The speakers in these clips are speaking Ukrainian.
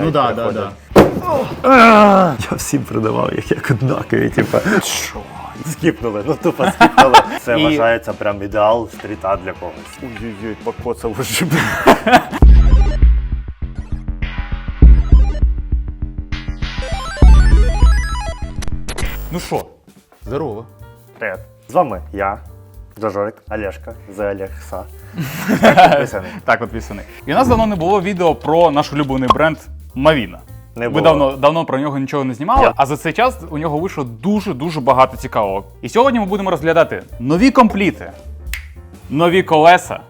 навіть Ну да, да, приходять. да. Я всім продавав їх як однакові, типу. Що? Скіпнули, ну тупо скіпнули. Це І- вважається прям ідеал стріта для когось. Ой-ой-ой, покоцав уже. Ну що, здорово. Привет. З вами я, Джожорик, Олешка, The Олекса. Так підписаний. Так, от пісени. І у нас давно не було відео про наш улюблений бренд Мавіна. Не Ми було. давно, давно про нього нічого не знімали, Я- а за цей час у нього вийшло дуже-дуже багато цікавого. І сьогодні ми будемо розглядати нові компліти, нові колеса,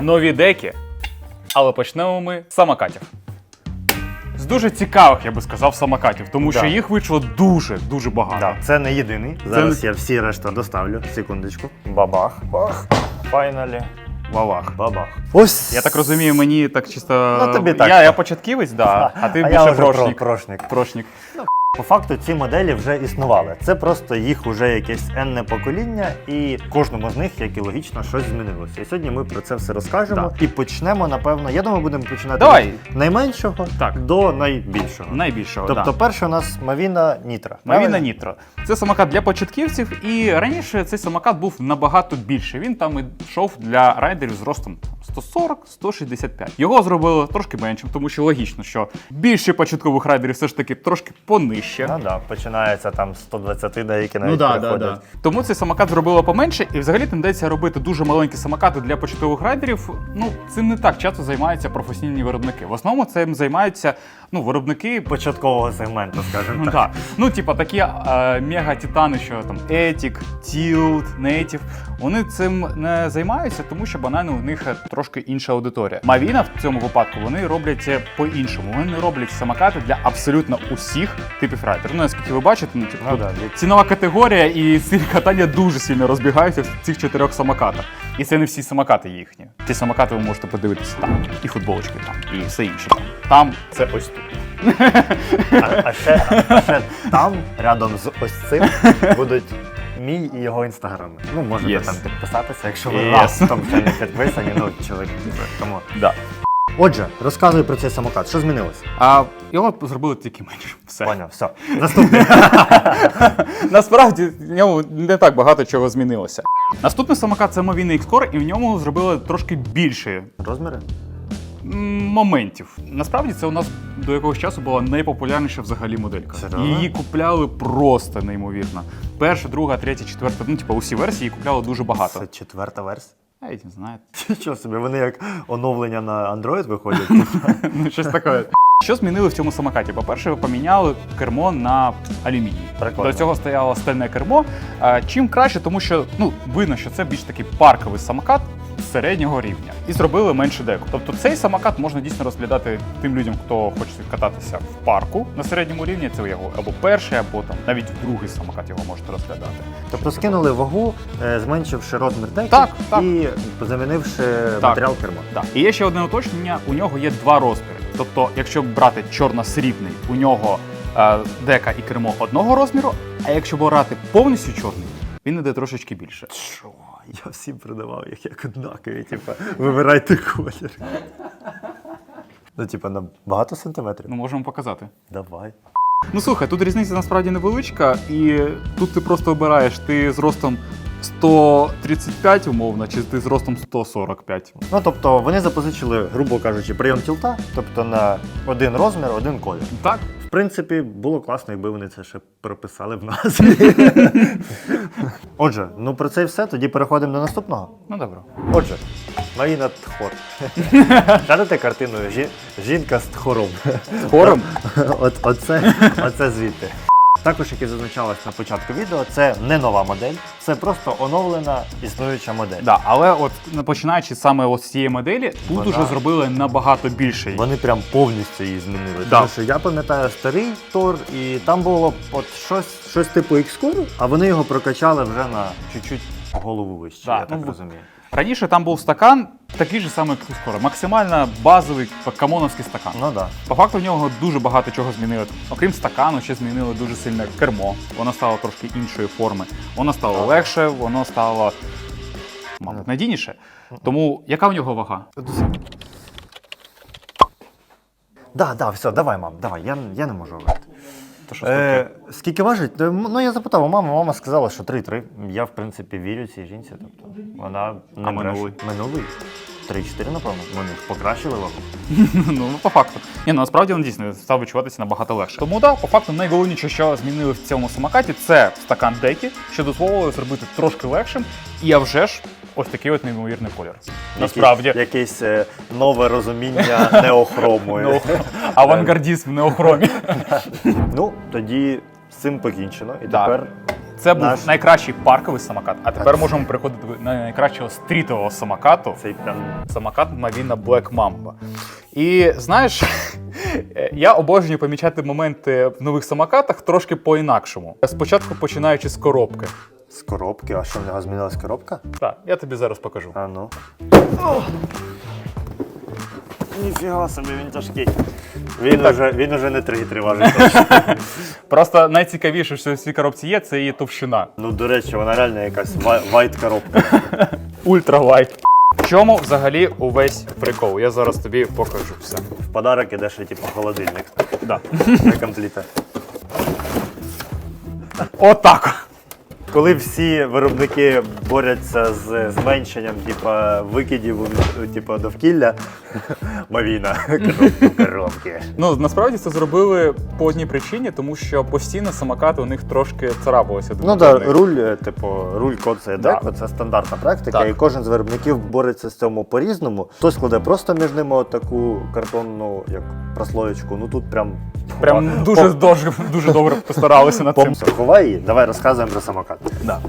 нові деки. Але почнемо ми з самокатів. З дуже цікавих, я би сказав, самокатів, тому що їх вийшло дуже-дуже багато. Да, це не єдиний. Зараз не- я всі решта доставлю. Секундочку. Бабах. Бах. Файналі. Вавах. Бабах. Ось. Я так розумію, мені так чисто. Ну, тобі так. Я, я початківець, да, а ти а більше я вже прошник. Прошник. Прошник. По факту ці моделі вже існували. Це просто їх вже якесь енне покоління, і кожному з них, як і логічно, щось змінилося. І сьогодні ми про це все розкажемо. І почнемо, напевно. Я думаю, будемо починати Давай. від найменшого Так. до найбільшого. Найбільшого. Тобто, да. перше у нас Мавіна Нітра. Мавіна? Нітро. Це самокат для початківців, і раніше цей самокат був набагато більше. Він там йшов для райдерів з ростом 140-165. Його зробили трошки меншим, тому що логічно, що більше початкових райдерів все ж таки трошки понижче. Ну да, починається там з 120 деякі навіть Ну да, да, да. Тому цей самокат зробили поменше, і взагалі тенденція робити дуже маленькі самокати для початкових райдерів. Ну цим не так часто займаються професійні виробники. В основному цим займаються ну виробники Початкового сегменту, скажімо Ну так. так. Ну, типа, такі е, мега-титани, що там Ethic, Tilt, Native, вони цим не займаються, тому що банально у них трошки інша аудиторія. Мавіна в цьому випадку вони роблять е, по-іншому. Вони роблять самокати для абсолютно усіх типів райдерів. Ну, наскільки ви бачите, ну, типу, тут да, цінова категорія і стиль катання дуже сильно розбігаються в цих чотирьох самокатах. І це не всі самокати їхні. Ці самокати ви можете подивитися там, і футболочки там, і все інше там. Там це ось тут. А, а, ще, а ще там, рядом з ось цим, будуть мій і його інстаграми. Ну, можете Yes. там підписатися, якщо ви Yes. раптом ще не підписані, ну, чоловік, тому. Да. Отже, розказуй про цей самокат. Що змінилося? А його зробили тільки менше. Все. Поняв, все. Наступний. Насправді в ньому не так багато чого змінилося. Наступний самокат це Mavina X-Core, і в ньому зробили трошки більше Розміри? моментів. Насправді це у нас до якогось часу була найпопулярніша взагалі моделька. Серйозно? Її купляли просто неймовірно. Перша, друга, третя, четверта, ну типу усі версії її купляли дуже багато. Це четверта версія. Я не знаю. Що собі, вони як оновлення на Android виходять. Ну, щось таке. Що змінили в цьому самокаті? По-перше, поміняли кермо на алюміній. Прикольно. До цього стояло стальне кермо. Чим краще, тому що ну видно, що це більш такий парковий самокат середнього рівня. І зробили менше деку. Тобто цей самокат можна дійсно розглядати тим людям, хто хоче кататися в парку на середньому рівні. Це його або перший, або там навіть другий самокат його можете розглядати. Тобто скинули вагу, е, зменшивши розмір деки Так, так. і замінивши матеріал керма. Да. І є ще одне уточнення: у нього є два розміри. Тобто, якщо брати чорно-срібний, у нього е, дека і кермо одного розміру, а якщо брати повністю чорний, він іде трошечки більше. Що? Я всім продавав їх як однакові, типа, вибирайте колір. Ну, типа, на багато сантиметрів. Ну, можемо показати. Давай. Ну слухай, тут різниця насправді невеличка, і тут ти просто обираєш, ти з ростом 135 умовно, чи ти з ростом 145. Ну, тобто, вони запозичили, грубо кажучи, прийом тілта, тобто на один розмір, один колір. Так? В принципі, було класно, якби вони це ще прописали в назві. Отже, ну про це і все. Тоді переходимо до наступного. Ну добре. Отже, Маріна Тхор. Згадайте картину Жінка з тхором. Хором? Оце звідти. Також, як і зазначалось на початку відео, це не нова модель, це просто оновлена існуюча модель. Да, але от починаючи саме от з цієї моделі, тут Вона- уже зробили набагато більше. Вони прям повністю її змінили. Да. Тому що я пам'ятаю старий Тор, і там було от щось, щось типу X-Core, а вони його прокачали вже на чуть-чуть голову вище, Да, я так ну, розумію. Раніше там був стакан, такий же самий, як скоро. Максимально базовий камоновський стакан. Ну. Да. По факту в нього дуже багато чого змінили. Окрім стакану, ще змінили дуже сильне кермо. Воно стало трошки іншої форми. Воно стало Ага. легше, воно стало, мабуть, надійніше. Тому яка в нього вага? Да, да, все, давай, мам, давай, я, я не можу говорити. То що Е, скільки важить? Е, м- Ну я запитав у мами, мама сказала, що 3-3. Я, в принципі, вірю цій жінці. Тобто вона не А бреше. минулий? Минулий? 3-4, напевно. Вони ж покращили вагу. ну, по факту. Ні, ну насправді він дійсно став відчуватися набагато легше. Тому так, по факту, найголовніше, що змінили в цьому самокаті, це стакан декі, що дозволило зробити трошки легшим. І а вже ж ось такий от неймовірний колір. Насправді. Якесь е, нове розуміння неохрому. Ну, авангардізм в неохромі. Ну, тоді з цим покінчено. І Так. тепер Це був Наш- найкращий парковий самокат. А тепер можемо переходити до найкращого стрітового самокату. цей прям самокат Mavina Black Mamba. І знаєш, я обожнюю помічати моменти в нових самокатах трошки по-інакшому. Спочатку починаючи з коробки. з коробки. А що в нього змінилась коробка? Так, я тобі зараз покажу. А ну. Ніфіга собі, він тяжкий. Він уже, він уже не 3,3 важить. Просто найцікавіше, що в цій коробці є, це її товщина. ну, до речі, вона реально якась ва- вайт коробка. Ультралайт. В чому взагалі увесь прикол? Я зараз тобі покажу все. В подарок ідеш, типу холодильник Да. для компліта. Отак. Коли всі виробники борються з зменшенням типа, викидів типа, довкілля, Мавіна, коробки. Ну насправді це зробили по одній причині, тому що постійно самокати у них трошки царапалися. Ну так, да, руль, е, типу, руль код це Да. деко, це стандартна практика, Так. і кожен з виробників бореться з цьому по-різному. Хтось кладе просто між ними таку картонну як прослоєчку. Ну тут прям Прям дуже, дуже, дуже добре постаралися над цим. Ховай її. Давай розказуємо про самокат. Да.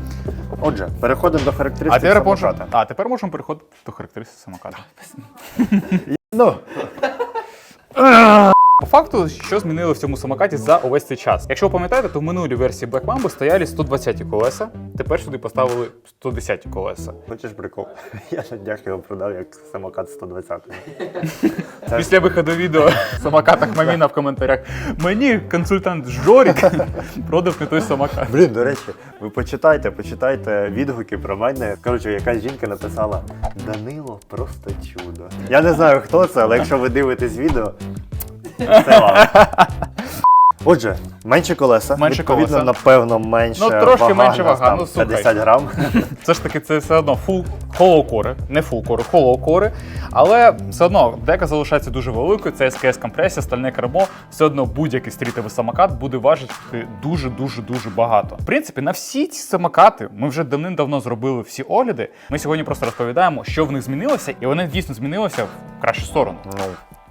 Отже, переходимо до А характеристик тепер, самоката. можемо, а тепер можемо переходити до характеристик самоката. Ну, По факту, що змінили в цьому самокаті за увесь цей час? Якщо ви пам'ятаєте, то в минулій версії Black Mamba стояли 120 колеса, тепер сюди поставили 110 колеса. хочеш прикол? Я на днях його продав як самокат 120. Це Після виходу відео в самокатах Маміна в коментарях. Мені консультант Жорік продав не той самокат. Блін, до речі, ви почитайте, почитайте відгуки про мене. Коротше, якась жінка написала Данило просто чудо. Я не знаю, хто це, але якщо ви дивитесь відео, це. Отже, менше колеса. Менше відповідно, колеса. напевно, менше Ну, трошки вага, менше у нас вага, там ну, слухай. 50 грам. Все ж таки, це все одно фул холоу-кори, не фул-кори, холоу-кори. Але все одно дека залишається дуже великою. Це СКС компресія, стальне кермо. Все одно будь-який стрітовий самокат буде важити дуже дуже дуже багато. В принципі, на всі ці самокати ми вже давним-давно зробили всі огляди. Ми сьогодні просто розповідаємо, що в них змінилося, і вони дійсно змінилися в кращу сторону. Ну,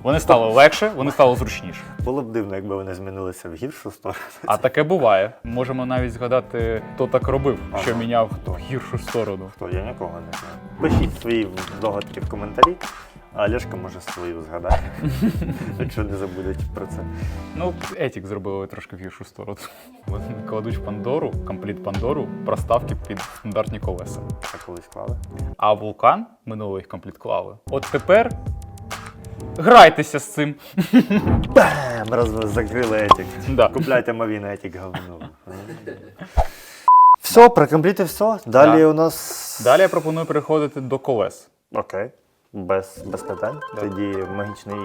Вони стали легше, вони стали зручніше. було б дивно, якби вони змінилися в гіршу сторону. А таке буває. Можемо навіть згадати, хто так робив, що Ага. міняв в гіршу сторону. Хто я нікого не знаю. Пишіть свої догадки в коментарі, а Олешка може свою згадає, якщо не забудуть про це. Ну, Етік зробили трошки в гіршу сторону. Вони кладуть в Пандору, компліт Пандору, проставки під стандартні колеса. Так колись клали. А вулкан минулий компліт клали. От тепер грайтеся з цим. Бем! Раз ви закрили етік. Да. Купляйте Мавіна етік говно. Все, про компліти все. Далі Да. у нас. Далі я пропоную переходити до колес. Окей. Без, без питань. Да. Тоді магічний.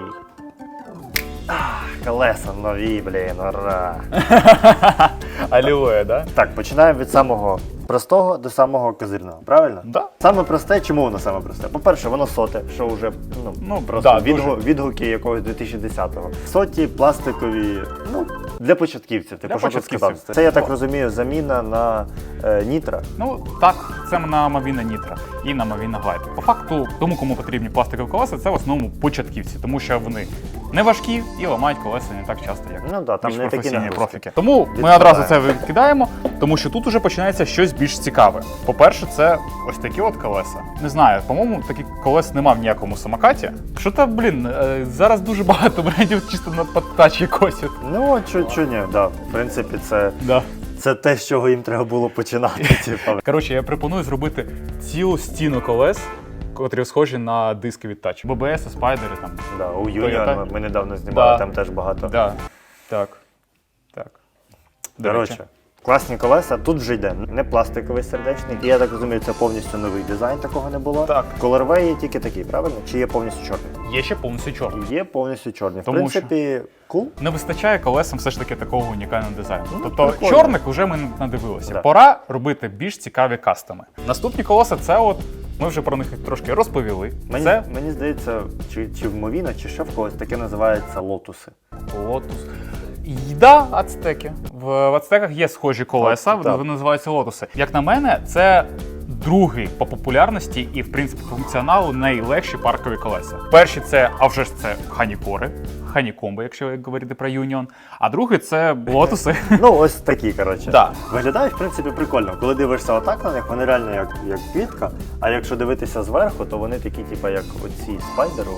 Ах, Колеса нові, блін, ура. Алілуя, да? Так, починаємо від самого простого до самого козирного, правильно? Да. Саме просте, чому воно саме просте? По-перше, воно соте, що вже ну, Ну, просто да, відгу- відгуки якогось 2010-го. Соті, пластикові, ну, для початківців. Типу, Для що тут. Це, я так розумію, заміна на е, нітро. Ну так, це на Мавіна Нітра і на Мавіна Глайд. По факту, тому кому потрібні пластикові колеса, це в основному початківці, тому що вони не важкі і ламають колеса не так часто, як Ну да, там не такі професійні нагрузки. профіки. Тому ми одразу це викидаємо, тому що тут уже починається щось більш цікаве. По-перше, це ось такі от колеса. Не знаю, по-моєму, таких колес нема в ніякому самокаті. Що то, блін, е, зараз дуже багато брендів чисто на подтачі косять. Ну, чо ні, да. В принципі, це, Да. це те, з чого їм треба було починати. Типу. Коротше, я пропоную зробити цілу стіну колес, котрі схожі на диски від Touch. ББС, спайдери там. Да, у. Юніон ми, ми недавно знімали, Да. там теж багато. Да. Так. Так. До Коротше. Класні колеса, тут вже йде не пластиковий сердечник. І я так розумію, це повністю новий дизайн, такого не було. Так. Colorway є тільки такий, правильно? Чи є повністю чорний? Є ще повністю чорний. Є повністю чорний. В Тому принципі, кул. Не вистачає колесам все ж таки такого унікального дизайну. Ну, тобто прикольно. чорних вже ми надивилися. Да. Пора робити більш цікаві кастоми. Наступні колеса це от. Ми вже про них трошки розповіли. Мені, Це мені здається, чи, чи в Мовіна, чи ще в когось таке називається лотуси. лотус. І да, ацтеки. В, в ацтеках є схожі колеса, Так, так. вони називаються лотуси. Як на мене, це другий по популярності і, в принципі, функціоналу найлегші паркові колеса. Перші це, а вже ж це ханікори, ханікомби, якщо говорити про Юніон. А другий це лотуси. Ну, ось такі, коротше. Да. Виглядають, в принципі, прикольно. Коли дивишся отак на них, вони реально як, як квітка. А якщо дивитися зверху, то вони такі, типу, як оці спайдеру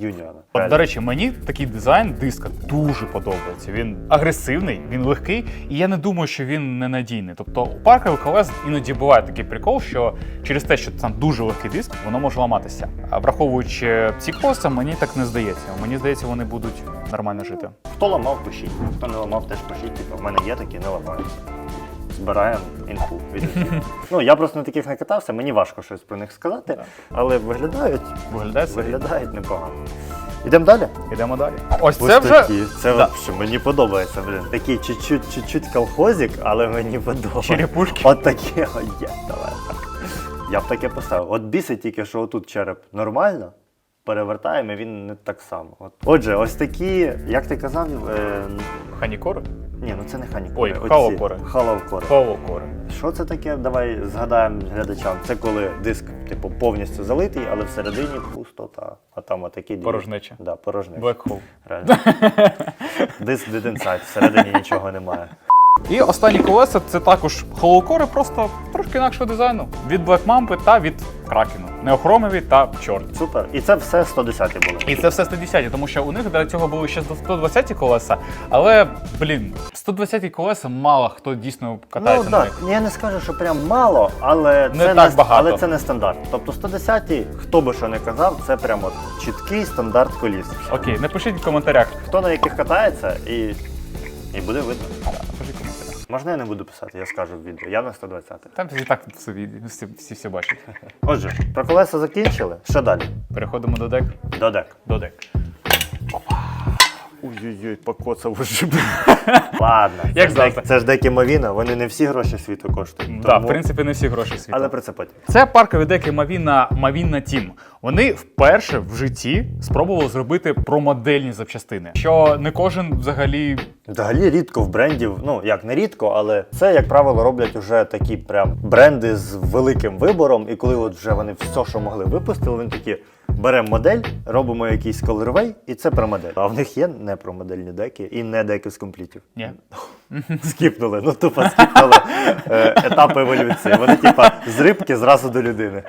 Юніона. До речі, мені такий дизайн диска дуже подобається. Він агресивний, він легкий, і я не думаю, що він ненадійний. Тобто у паркових колес іноді буває такий прикол, що через те, що там дуже легкий диск, воно може ламатися. А враховуючи ці колеса, мені так не здається. Мені здається, вони будуть нормально жити. Хто ламав, пишіть. Хто не ламав, теж пишіть. Типу, в мене є такі, не ламаються. Збираємо інфу від усіх. Ну, я просто на таких не катався, мені важко щось про них сказати, але виглядають, Виглядає це. виглядають непогано. Ідемо далі? Ідемо далі. Ось Ось це вже такі. Це Да. вообще мені подобається, блін. Такий чуть-чуть, чуть-чуть колхозик, але мені подобається. черепушки. От такі, о, є, давай так. Я б таке поставив. От бісить тільки, що отут череп нормально, перевертаємо, і він не так само. От. Отже, ось такі, як ти казав, е, Ханікори? ні, ну це не хані. Ой, халокори. Халовкори. Холокори. Що це таке? Давай згадаємо глядачам. Це коли диск, типу, повністю залитий, але всередині пустота. А там отакі дві- Порожнеча. Да, порожнеча. Black hole. Реально. Диск inside, всередині нічого немає. І останні колеса це також холокори, просто трошки інакшого дизайну. Від Black Mamba та від Кракену. Неохромові та чорні. Супер. І це все 110 були. І це все 110, тому що у них для цього були ще 120 колеса. Але, блін, 120 колеса мало хто дійсно Ну катається на так, них. я не скажу, що прям мало, але Не це так багато. але це не стандарт. Тобто 110, хто би що не казав, це прям от чіткий стандарт коліс. Окей, напишіть в коментарях. Хто на яких катається, і, і буде видно. Напишіть в. Можна я не буду писати, я скажу в відео. Я на 120. Там і так всі, всі, всі все бачать. Отже, про колеса закінчили. Що далі? Переходимо до дек. До дек. До дек. Ой-ой-ой, покоцав уже. Ладно. Як це ж завжди. дек- Це ж деки Мавіна, вони не всі гроші світу коштують. Так, тому- в принципі, не всі гроші світу. Але про це потім. Це паркові деки Mavina Mavina Team. Вони вперше в житті спробували зробити промодельні запчастини, що не кожен взагалі Взагалі рідко в брендів, ну як не рідко, але це, як правило, роблять уже такі прям бренди з великим вибором. І коли от вже вони все, що могли, випустили, вони такі беремо модель, робимо якийсь колорвей, і це про модель. А в них є не про модельні деки і не деки з комплітів. ні. Скіпнули, ну тупо скіпнули е, етап еволюції. Вони, типа, з рибки зразу до людини.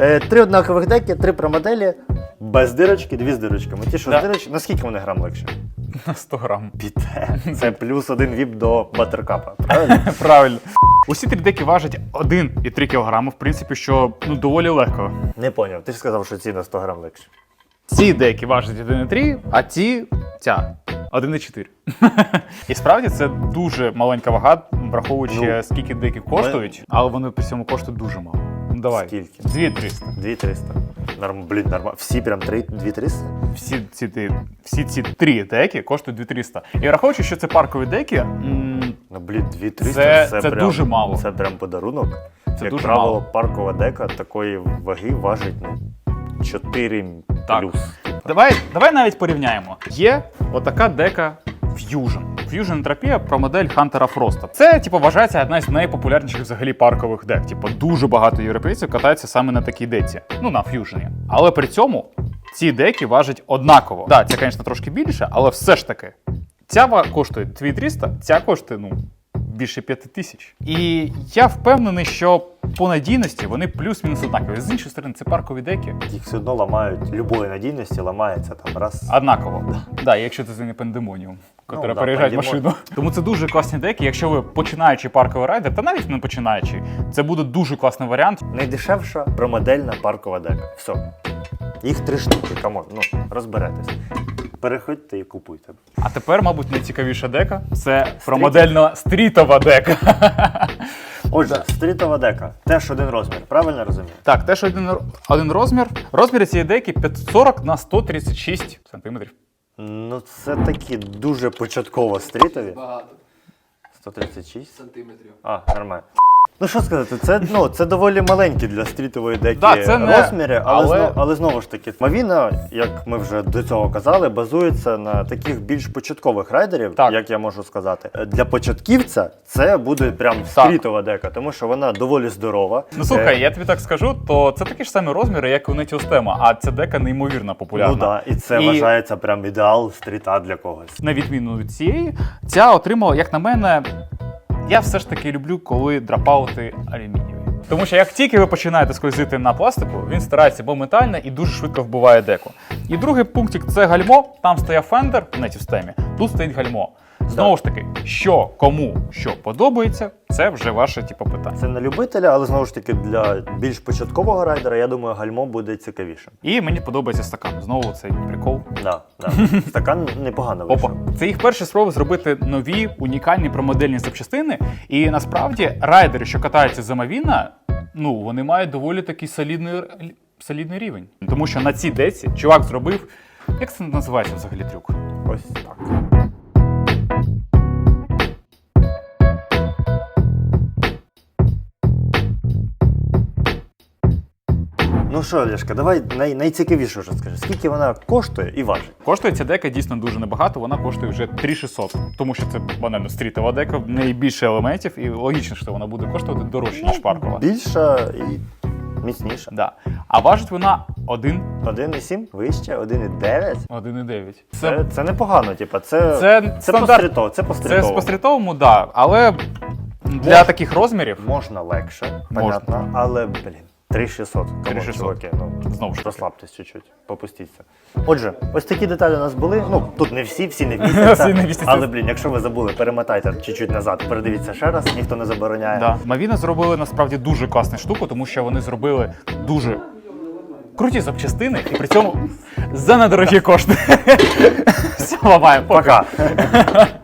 Е, Три однакових деки, три про моделі, без дирочки, дві з дирочками. Ті, що Да. з дирочки, наскільки вони грам легше? На 100 грам. Піде. Це плюс один віп до батеркапа. Правильно? Правильно. Усі три деки важать 1,3 кг, в принципі, що ну доволі легко. Не поняв. Ти ж сказав, що ці на 100 грам легше. Ці деки важать 1,3, а ці ця 1,4. І справді це дуже маленька вага, враховуючи Ну, скільки деки коштують, але вони при цьому коштують дуже мало. Ну давай. Скільки? 2300. 2300. Норм, блін, нормально. Всі прям 3, 2300? Всі ці, всі ці три деки коштують 2300. І враховуючи, що це паркові деки, Ну, блін, 2300 Це- це, це прям, дуже мало. Це прям подарунок. Це Як дуже правило, мало. паркова дека такої ваги важить ну, 4 Так. плюс. давай, давай навіть порівняємо. Є отака дека Fusion. Fusion Entropia про модель Хантера Фроста. Це, типу, вважається одна з найпопулярніших взагалі паркових дек. Типу, дуже багато європейців катаються саме на такій деці. Ну, на Fusion. Але при цьому ці деки важать однаково. Так, да, ця, звісно, трошки більше, але все ж таки. Ця коштує 2300, ця коштує, ну, більше 5 тисяч. І я впевнений, що по надійності вони плюс-мінус однакові. З іншої сторони, це паркові деки. Їх все одно ламають любої надійності, ламається там раз. Однаково. Да, якщо це не пандемоніум, який да, переїжджає пандемон. машину. Тому це дуже класні деки. Якщо ви починаючий парковий райдер, та навіть не починаючий, це буде дуже класний варіант. Найдешевша промодельна паркова дека. Все. Їх три штуки, камон, ну, розберетесь. Переходьте і купуйте. А тепер, мабуть, найцікавіша дека це про модельно стрітова дека. Отже, стрітова дека. Теж один розмір, правильно розумію? Так, теж один, один розмір. Розміри цієї деки 540 на 136 сантиметрів. Ну, це такі дуже початково стрітові. Багато 136. сантиметрів. А, нормально. Ну що сказати, це, ну, це доволі маленькі для стрітової деки Да, це не- розміри, але, але- знов- але знову ж таки, Мавіна, як ми вже до цього казали, базується на таких більш початкових райдерів, Так. як я можу сказати. Для початківця це буде прям Так. стрітова дека, тому що вона доволі здорова. Ну слухай, Е, я тобі так скажу, то це такі ж самі розміри, як у Нетіостема, а ця дека неймовірно популярна. Ну так, і це І- вважається прям ідеал стріта для когось. на відміну від цієї, ця отримала, як на мене, я все ж таки люблю, коли драпаути алюмінієві. Тому що як тільки ви починаєте скользити на пластику, він старається моментально і дуже швидко вбиває деку. І другий пунктик це гальмо. Там стояв фендер в нетістемі, тут стоїть гальмо. Знову ж таки, що кому що подобається, це вже ваше типу, питання. Це не любителя, але знову ж таки для більш початкового райдера, я думаю, гальмо буде цікавішим. І мені подобається стакан. Знову цей прикол. Да, да. Стакан непогано Опа, це їх перші спроби зробити нові унікальні промодельні запчастини. І насправді райдери, що катаються за Мавіна, ну вони мають доволі такий солідний, солідний рівень. Тому що на цій деці чувак зробив. Як це називається взагалі трюк? Ось так. Ну що, Олешка, давай най- найцікавіше вже скажи. Скільки вона коштує і важить? Коштує ця дека дійсно дуже небагато, вона коштує вже 3600, тому що це банально стрітова дека, в неї більше елементів, і логічно, що вона буде коштувати дорожче, ніж паркова. Більша і міцніша. Да. А важить вона 1, 1,7 вище, 1,9. 1,9. Це, це непогано, типа, це, Це це стандарт- по стрітовому, це по Це стрітовому. по стрітовому, да. Але для таких розмірів, Можна легше, Можна. понятно, але, блін, 3600. Камон, 3600. чуваки, ну, знову ж таки. Розслабтесь чуть-чуть, попустіться. Отже, ось такі деталі у нас були. Ну, тут не всі, всі не вмістяться. Але, блін, якщо ви забули, перемотайте чуть-чуть назад, передивіться ще раз, ніхто не забороняє. Да. Мавіна зробили насправді дуже класну штуку, тому що вони зробили дуже круті запчастини і при цьому за недорогі кошти. Все, ламаємо. Пока.